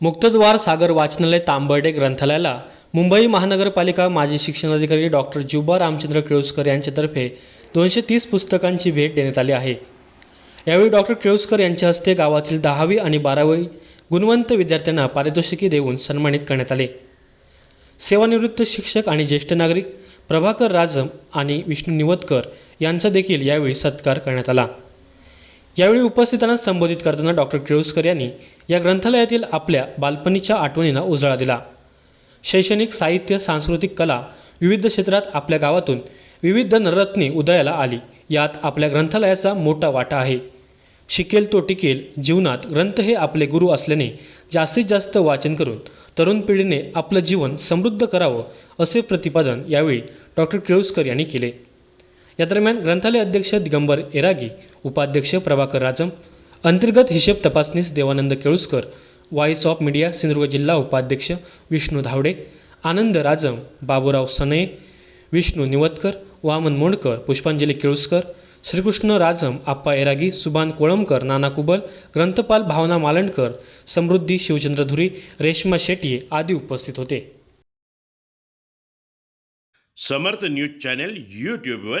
मुक्तद्वार सागर वाचनालय तांबर्डे ग्रंथालयाला मुंबई महानगरपालिका माजी शिक्षणाधिकारी डॉक्टर जुबा रामचंद्र केळुसकर यांच्यातर्फे दोनशे तीस पुस्तकांची भेट देण्यात आली आहे. यावेळी डॉक्टर केळुसकर यांच्या हस्ते गावातील दहावी आणि बारावी गुणवंत विद्यार्थ्यांना पारितोषिके देऊन सन्मानित करण्यात आले. सेवानिवृत्त शिक्षक आणि ज्येष्ठ नागरिक प्रभाकर राजम आणि विष्णू निवतकर यांचा देखील यावेळी सत्कार करण्यात आला. यावेळी उपस्थितांना संबोधित करताना डॉक्टर केळुसकर यांनी या ग्रंथालयातील आपल्या बालपणीच्या आठवणींना उजाळा दिला. शैक्षणिक साहित्य सांस्कृतिक कला विविध क्षेत्रात आपल्या गावातून विविध नररत्ने उदयाला आली. यात आपल्या ग्रंथालयाचा मोठा वाटा आहे. शिकेल तो टिकेल जीवनात ग्रंथ हे आपले गुरु असल्याने जास्तीत जास्त वाचन करून तरुण पिढीने आपलं जीवन समृद्ध करावं असे प्रतिपादन यावेळी डॉक्टर केळुसकर यांनी केले. या दरम्यान ग्रंथालय अध्यक्ष दिगंबर एरागी उपाध्यक्ष प्रभाकर राजम अंतर्गत हिशेब तपासनीस Devanand Keluskar voice of media Sindhudurg जिल्हा उपाध्यक्ष विष्णू धावडे आनंद राजम बाबूराव सनये विष्णू निवतकर वामन मोंडकर पुष्पांजली केळुसकर श्रीकृष्ण राजम आप्पा एरागी सुभान कोळंबकर नाना कुबल ग्रंथपाल भावना मालंडकर समृद्धी शिवचंद्र धुरी रेश्मा शेट्ये आदी उपस्थित होते. समर्थ न्यूज चॅनल यूट्यूबवर